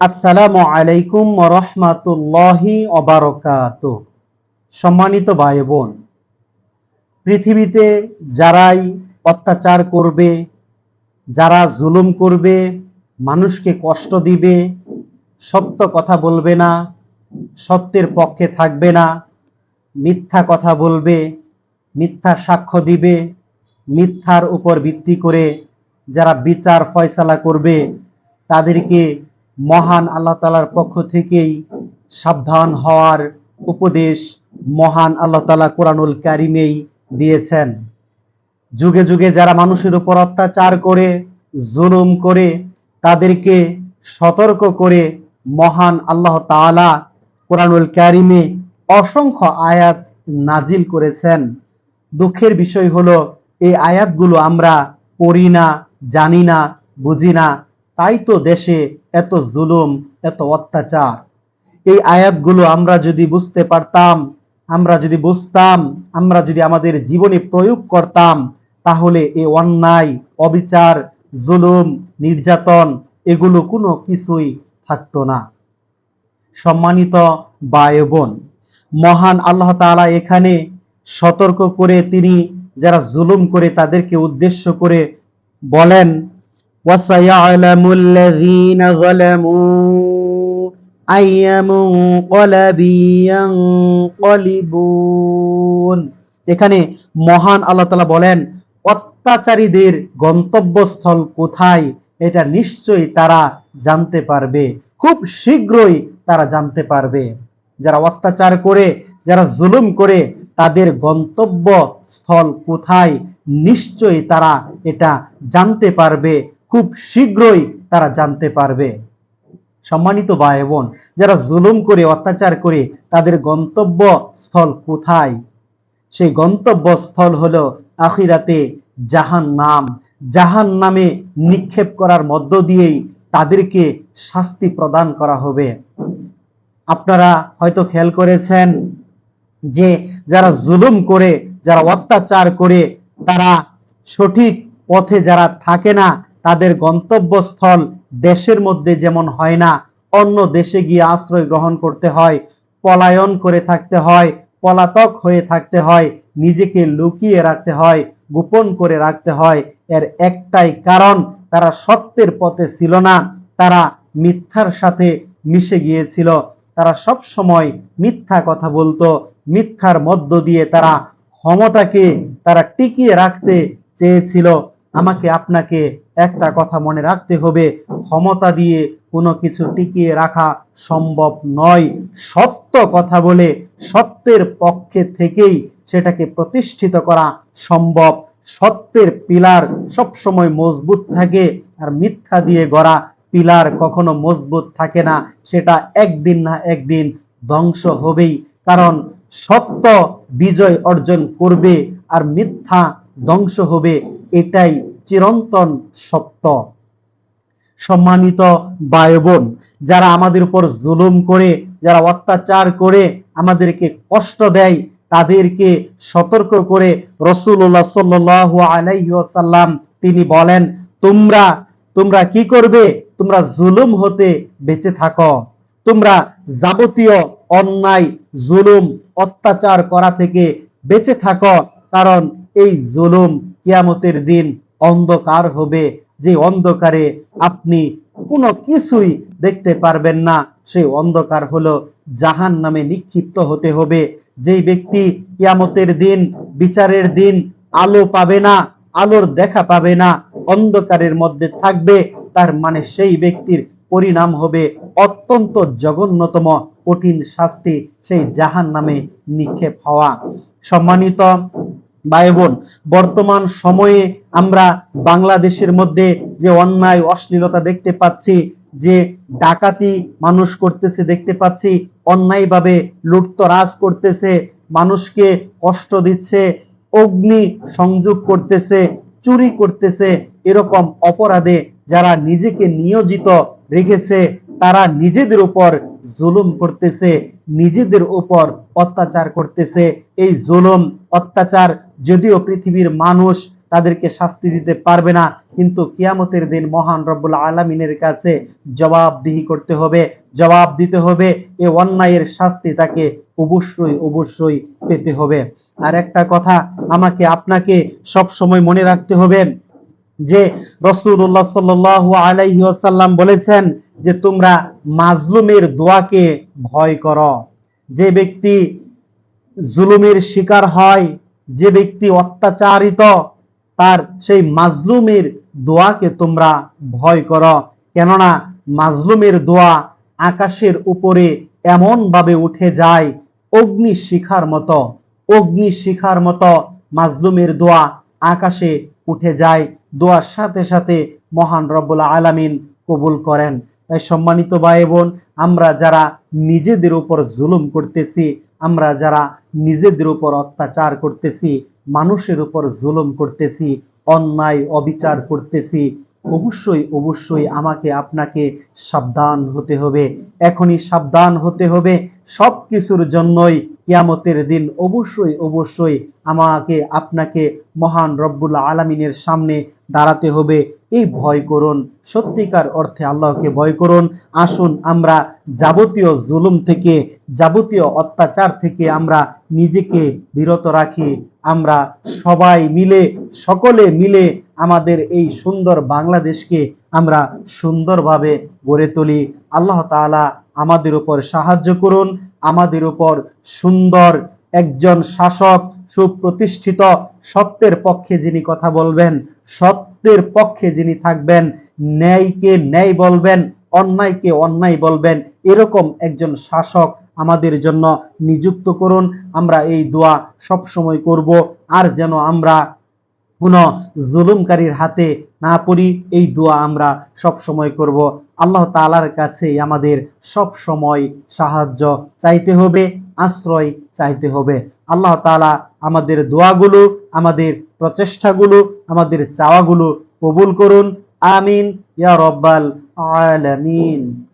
আসসালামু আলাইকুম রহমাতুল্লাহি অবারকাত সম্মানিত ভাই বোন পৃথিবীতে যারাই অত্যাচার করবে, যারা জুলুম করবে, মানুষকে কষ্ট দিবে, সত্য কথা বলবে না, সত্যের পক্ষে থাকবে না, মিথ্যা কথা বলবে, মিথ্যা সাক্ষ্য দিবে, মিথ্যার উপর ভিত্তি করে যারা বিচার ফয়সালা করবে, তাদেরকে মহান আল্লাহ তালার পক্ষ থেকেই সাবধান হওয়ার উপদেশ মহান আল্লাহ তালা কোরআনুল কারিমেই দিয়েছেন। যুগে যুগে যারা মানুষের উপর অত্যাচার করে, জুলুম করে, তাদেরকে সতর্ক করে মহান আল্লাহ তাআলা কোরআনুল কারিমে অসংখ্য আয়াত নাজিল করেছেন। দুঃখের বিষয় হলো, এই আয়াতগুলো আমরা পড়ি না, জানি না, বুঝি না। তাই তো দেশে এত জুলুম, এত অত্যাচার। এই আয়াতগুলো আমরা যদি বুঝতে পারতাম, আমরা যদি বুঝতাম, আমরা যদি আমাদের জীবনে প্রয়োগ করতাম, তাহলে এই অন্যায়, অবিচার, জুলুম, নির্যাতন এগুলো কোনো কিছুই থাকতো না। সম্মানিত বায় বোন মহান আল্লাহ তাআলা এখানে সতর্ক করে তিনি যারা জুলুম করে তাদেরকে উদ্দেশ্য করে বলেন وَسَيَعْلَمُ الَّذِينَ ظَلَمُوا أَيَّ مُنقَلَبٍ يَنقَلِبُونَ এখানে মহান আল্লাহ তাআলা বলেন অত্যাচারীদের গন্তব্যস্থল কোথায় এটা নিশ্চয়ই তারা জানতে পারবে খুব শীঘ্রই তারা জানতে পারবে যারা অত্যাচার করে যারা জুলুম করে তাদের গন্তব্য স্থল কোথায় নিশ্চয়ই তারা এটা জানতে পারবে খুব শীঘ্রই তারা জানতে পারবে। সম্মানিত ভাই বোন, যারা জুলুম করে, অত্যাচার করে, তাদের গন্তব্য স্থল কোথায়? সেই গন্তব্য স্থল হলো আখিরাতে জাহান নাম জাহান নামে নিক্ষেপ করার মধ্য দিয়েই তাদেরকে শাস্তি প্রদান করা হবে। আপনারা হয়তো খেয়াল করেছেন যে, যারা জুলুম করে, যারা অত্যাচার করে, তারা সঠিক পথে যারা থাকে না তাদের গন্তব্যস্থল দেশের মধ্যে যেমন হয় না, অন্য দেশে গিয়ে আশ্রয় গ্রহণ করতে হয়, পলায়ন করে থাকতে হয়, পলাতক হয়ে থাকতে হয়, নিজেকে লুকিয়ে রাখতে হয়, গোপন করে রাখতে হয়। এর একটাই কারণ, তারা সত্যের পথে ছিল না, তারা মিথ্যার সাথে মিশে গিয়েছিল। তারা সব সময় মিথ্যা কথা বলতো, মিথ্যার মধ্য দিয়ে তারা ক্ষমতাকে তারা টিকিয়ে রাখতে চেয়েছিল। আমাকে আপনাকে একটা কথা মনে রাখতে হবে। ক্ষমতা দিয়ে কোনো কিছু টিকিয়ে রাখা সম্ভব নয়। সত্য কথা বলে সত্যের পক্ষে থেকেই সেটাকে প্রতিষ্ঠিত করা সম্ভব। সত্যের পিলার সবসময় মজবুত থাকে আর মিথ্যা দিয়ে গড়া পিলার কখনো মজবুত থাকে না। সেটা একদিন না একদিন ধ্বংস হবেই। কারণ সত্য বিজয় অর্জন করবে আর মিথ্যা ধ্বংস হবে এটাই চিরন্তন সত্য। সম্মানিত বায়বোন যারা আমাদের উপর জুলুম করে, যারা অত্যাচার করে আমাদেরকে কষ্ট দেয়, তাদেরকে সতর্ক করে রসুল্লাহ সাল্লাহ আলাইসাল্লাম তিনি বলেন, তোমরা তোমরা কি করবে? তোমরা জুলুম হতে বেঁচে থাকো। তোমরা যাবতীয় অন্যায়, জুলুম, অত্যাচার করা থেকে বেঁচে থাকো, কারণ এই জুলুম কিয়ামতের দিন অন্ধকার হবে। যে অন্ধকারে আপনি কোনো কিছুই দেখতে পারবেন না সেই অন্ধকার হলো জাহান নামে নিক্ষিপ্ত হতে হবে। যেই ব্যক্তি কিয়ামতের দিন, বিচারের দিন আলো পাবে না, আলোর দেখা পাবে না, অন্ধকারের মধ্যে থাকবে, তার মানে সেই ব্যক্তির পরিণাম হবে অত্যন্ত জঘন্যতম, কঠিন শাস্তি, সেই জাহান নামে নিক্ষেপ হওয়া। সম্মানিত ভাই বোন বর্তমান সময়ে আমরা বাংলাদেশের মধ্যে যে অন্যায়, অশ্লীলতা দেখতে পাচ্ছি, যে ডাকাতি মানুষ করতেছে দেখতে পাচ্ছি, অন্যায়ভাবে লুটতরাজ করতেছে, মানুষকে কষ্ট দিচ্ছে, অগ্নি সংযোগ করতেছে, চুরি করতেছে, এরকম অপরাধে যারা নিজেকে নিয়োজিত রেখেছে, তারা নিজেদের উপর জুলুম করতেছে, নিজেদের উপর অত্যাচার করতেছে। এই জুলুম, অত্যাচার যদিও পৃথিবীর মানুষ তাদেরকে শাস্তি দিতে পারবে না, কিন্তু কিয়ামতের দিন মহান রব্বুল আলমিনের কাছে জবাবদিহি করতে হবে, জবাব দিতে হবে। এ অন্যায়ের শাস্তি তাকে অবশ্যই অবশ্যই পেতে হবে। আর একটা কথা আমাকে, আপনাকে সব সময় মনে রাখতে হবে যে রসুল্লাহ সাল্লাল্লাহু আলাইহি ওয়াসাল্লাম বলেছেন যে তোমরা মাজলুমের দোয়াকে ভয় করো। যে ব্যক্তি জুলুমের শিকার হয় যে ব্যক্তি অত্যাচারিত, তার সেই মাজলুমের দোয়াকে তোমরা ভয় করো। কেননা মাজলুমের দোয়া আকাশের উপরে এমন ভাবে উঠে যায়, অগ্নি শিখার মতো। অগ্নি শিখার মতো মাজলুমের দোয়া আকাশে উঠে যায়। দোয়ার সাথে সাথে মহান রব্বুল আলামিন কবুল করেন। তাই সম্মানিত ভাই বোন, আমরা যারা নিজেদের উপর জুলুম করতেছি আমরা যারা নিজেদের উপর অত্যাচার করতেছি, মানুষের উপর জুলুম করতেছি, অন্যায়, অবিচার করতেছি, অবশ্যই অবশ্যই আমাকে আপনাকে সাবধান হতে হবে। এখনই সাবধান হতে হবে। সব কিছুর জন্যই কিয়ামতের দিন অবশ্যই অবশ্যই আমাকে, আপনাকে মহান রব্বুল আলমিনের সামনে দাঁড়াতে হবে। এই ভয় করুন, সত্যিকার অর্থে আল্লাহকে ভয় করুন। আসুন, আমরা যাবতীয় জুলুম থেকে, যাবতীয় অত্যাচার থেকে আমরা নিজেকে বিরত রাখি। আমরা সবাই মিলে, সকলে মিলে আমাদের এই সুন্দর বাংলাদেশকে আমরা সুন্দরভাবে গড়ে তুলি। আল্লাহ তাআলা আমাদের উপর সাহায্য করুন, আমাদের উপর সুন্দর একজন শাসক, সুপ্রতিষ্ঠিত, সত্যের পক্ষে যিনি কথা বলবেন, সত্যের পক্ষে যিনি থাকবেন, ন্যায়কে ন্যায় বলবেন, অন্যায়কে অন্যায় বলবেন, এরকম একজন শাসক আমাদের জন্য নিযুক্ত করুন। আমরা এই দোয়া সব সময় করব। আর যেন আমরা কোনো জুলুমকারীর হাতে না পড়ি, এই দোয়া আমরা সব সময় করব। আল্লাহ তালার কাছে আমাদের সব সময় সাহায্য চাইতে হবে, আশ্রয় চাইতে হবে। আল্লাহ তালা আমাদের দোয়াগুলো, আমাদের প্রচেষ্টাগুলো, আমাদের চাওয়াগুলো কবুল করুন। আমিন। ইয়া রব্বাল আলামিন।